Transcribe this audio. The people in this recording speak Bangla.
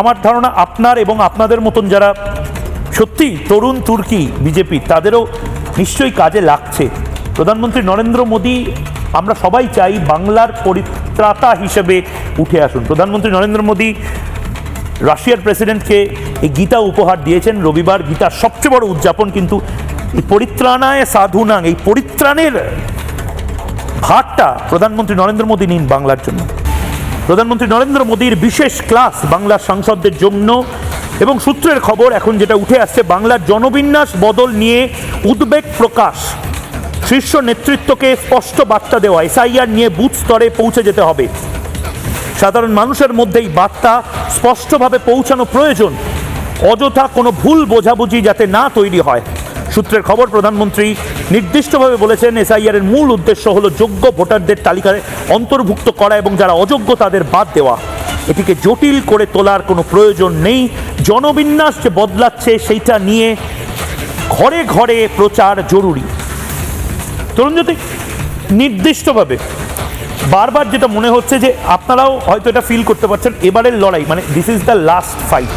আমার ধারণা আপনার এবং আপনাদের মতন যারা সত্যি তরুণ তুর্কি বিজেপি, তাদেরও নিশ্চয়ই কাজে লাগছে। প্রধানমন্ত্রী নরেন্দ্র মোদী, আমরা সবাই চাই বাংলার পরিত্রাতা হিসেবে উঠে আসুন। প্রধানমন্ত্রী নরেন্দ্র মোদী রাশিয়ার প্রেসিডেন্টকে এই গীতা উপহার দিয়েছেন। রবিবার গীতার সবচেয়ে বড় উদযাপন, কিন্তু এই পরিত্রাণায় সাধুনাং এই পরিত্রাণের ভারটা প্রধানমন্ত্রী নরেন্দ্র মোদী নিন বাংলার জন্য। প্রধানমন্ত্রী নরেন্দ্র মোদীর বিশেষ ক্লাস বাংলার সাংসদদের জন্য। এবং সূত্রের খবর, এখন যেটা উঠে আসছে, বাংলার জনবিন্যাস বদল নিয়ে উদ্বেগ প্রকাশ। শীর্ষ নেতৃত্বকে স্পষ্ট বার্তা দেওয়া, এসআইআর নিয়ে বুথ স্তরে পৌঁছে যেতে হবে। সাধারণ মানুষের মধ্যে এই বার্তা স্পষ্টভাবে পৌঁছানো প্রয়োজন। অযথা কোনো ভুল বোঝাবুঝি যাতে না তৈরি হয়। সূত্রের খবর, প্রধানমন্ত্রী নির্দিষ্টভাবে বলেছেন এসআইআর এর মূল উদ্দেশ্য হলো যোগ্য ভোটারদের তালিকায় অন্তর্ভুক্ত করা এবং যারা অযোগ্য তাদের বাদ দেওয়া। এটিকে জটিল করে তোলার কোনো প্রয়োজন নেই। জনবিন্যাস যে বদলাচ্ছে, সেইটা নিয়ে ঘরে ঘরে প্রচার জরুরি। তরুণজ্যোতি নির্দিষ্টভাবে বারবার যেটা মনে হচ্ছে যে আপনারাও হয়তো এটা ফিল করতে পারছেন, এবারের লড়াই মানে this is the last fight